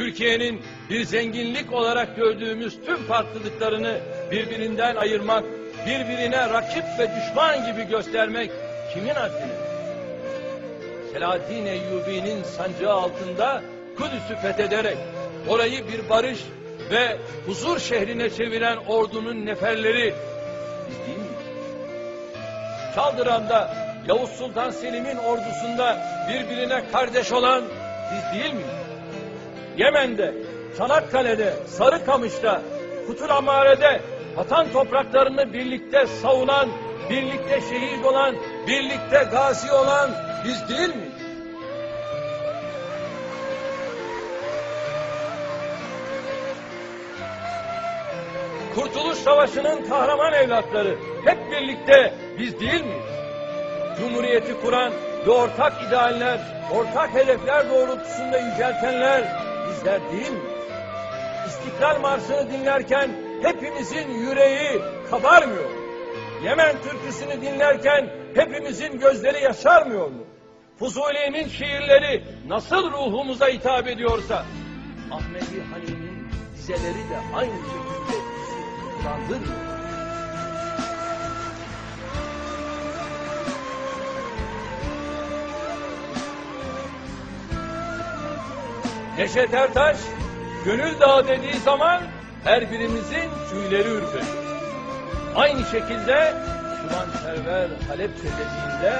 Türkiye'nin bir zenginlik olarak gördüğümüz tüm farklılıklarını birbirinden ayırmak, birbirine rakip ve düşman gibi göstermek kimin haddine? Selahaddin Eyyubi'nin sancağı altında Kudüs'ü fethederek orayı bir barış ve huzur şehrine çeviren ordunun neferleri biz değil miyiz? Çaldıran'da Yavuz Sultan Selim'in ordusunda birbirine kardeş olan biz değil miyiz? Yemen'de, Çanakkale'de, Sarıkamış'ta, Kuturamare'de vatan topraklarını birlikte savunan, birlikte şehit olan, birlikte gazi olan biz değil miyiz? Kurtuluş Savaşı'nın kahraman evlatları hep birlikte biz değil miyiz? Cumhuriyeti kuran ve ortak idealler, ortak hedefler doğrultusunda yüceltenler bizler değil mi? İstiklal Marşı'nı dinlerken hepimizin yüreği kabarmıyor. Yemen türküsünü dinlerken hepimizin gözleri yaşarmıyor mu? Fuzuli'nin şiirleri nasıl ruhumuza hitap ediyorsa Ahmedi Hani'nin dizeleri de aynı şekilde bizi kutlandırmıyor. Neşet Ertaş, Gönül Dağı dediği zaman her birimizin tüyleri ürperiyor. Aynı şekilde Şuman Server Halepçe dediğinde,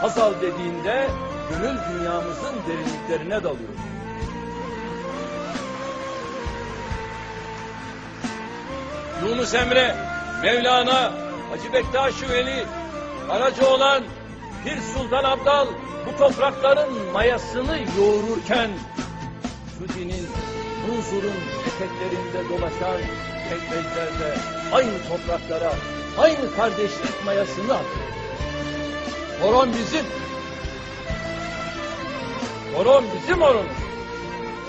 Hazal dediğinde gönül dünyamızın derinliklerine dalıyor. Yunus Emre, Mevlana, Hacı Bektaş Veli, aracı olan Pir Sultan Abdal bu toprakların mayasını yoğururken Sudi'nin, Munzur'un eteklerinde dolaşan tekbirlerde aynı topraklara, aynı kardeşlik mayasını atıyor. Horon bizim. Horon bizim horonumuz.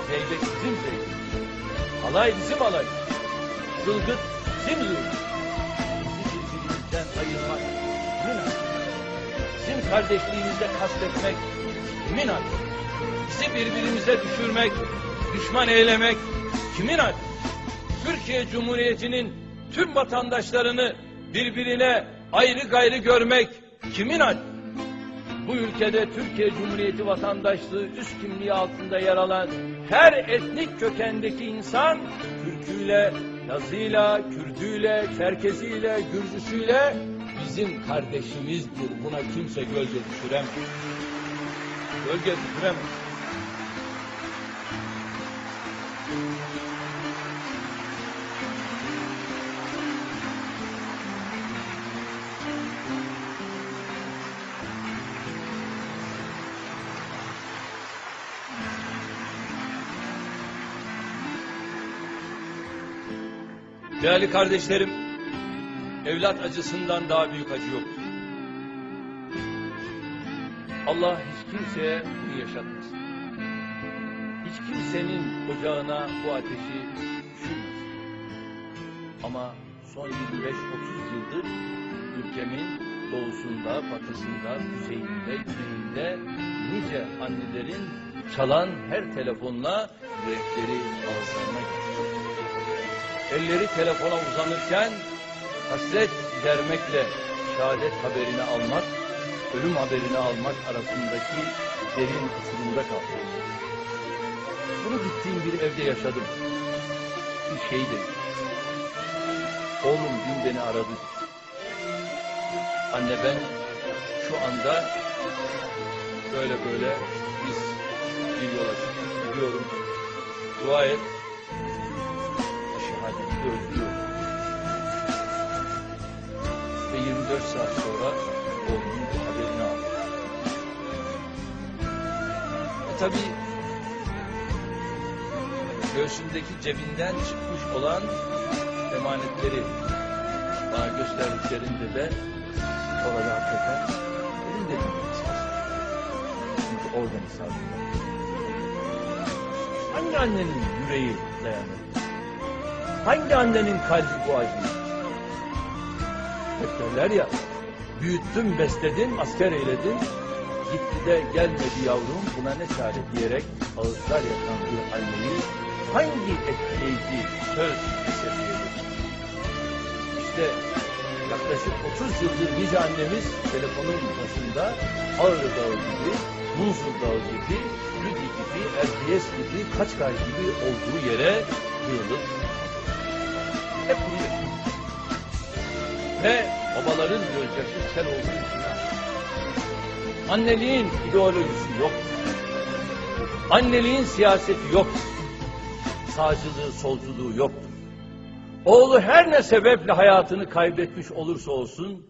Zeybek bizim zeybek. Alay bizim alay. Zılgıt bizim zılgıt. Bizi birbirimizden ayırmak hakkı? Bizim kardeşliğimizde kastetmek hakkı? Bizi birbirimize düşürmek, düşman eylemek kimin hakkı? Türkiye Cumhuriyeti'nin tüm vatandaşlarını birbirine ayrı gayrı görmek kimin hakkı? Bu ülkede Türkiye Cumhuriyeti vatandaşlığı üst kimliği altında yer alan her etnik kökendeki insan Türküyle, Lazıyla, Kürdüyle, Çerkeziyle, Gürcüsüyle bizim kardeşimizdir. Buna kimse gölge düşüremez. Gölge düşüremez. Değerli kardeşlerim, evlat acısından daha büyük acı yok. Allah hiç kimseye bunu yaşatmasın. Hiç kimsenin ocağına bu ateşi düşürmesin. Ama son 25-30 yıldır ülkemin doğusunda, batısında, kuzeyinde, güneyinde nice annelerin çalan her telefonla yürekleri ağızlarına. Elleri telefona uzanırken hasret gidermekle şehadet haberini almak, ölüm haberini almak arasındaki derin uçurumda kaldı. Bunu gittiğim bir evde yaşadım. Bir şey dedi. Oğlum dün beni aradı. Anne ben şu anda böyle böyle biz bir yola çıktık. Gidiyorum. Dua et. Şehadeti özlüyorum. Ve 24 saat sonra oğlumun bu haberini aldı. E tabi göğsündeki cebinden çıkmış olan emanetleri bana gösterdiklerinde de orada hakikaten benim de bilmek istedim. Çünkü oradan isabet Hangi annenin yüreği dayanır? Hangi annenin kalbi bu acıyı? Hep derler ya, büyüttüm, besledim, asker eyledim. Gitti de gelmedi yavrum buna ne çare diyerek ağızlar yakan bir anneyi hangi etkileyici söz seviyedir? İşte yaklaşık 30 yıldır nice annemiz telefonun başında Ağrı Dağı gibi, Muzur Dağı gibi, Lüdi gibi, Erciyes gibi, Kaçkar gibi olduğu yere yığılıp hep bunu. Ve babaların gözyaşı sel için anneliğin ideolojisi yok. Anneliğin siyaseti yok. Sağcılığı, solculuğu yoktur. Oğlu her ne sebeple hayatını kaybetmiş olursa olsun,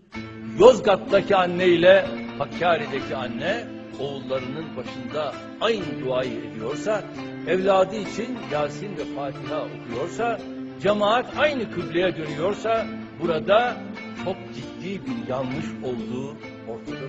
Yozgat'taki anne ile Hakkari'deki anne oğullarının başında aynı duayı ediyorsa, evladı için Yasin ve Fatiha okuyorsa, cemaat aynı kıbleye dönüyorsa, burada çok ciddi bir yanlış olduğu ortada.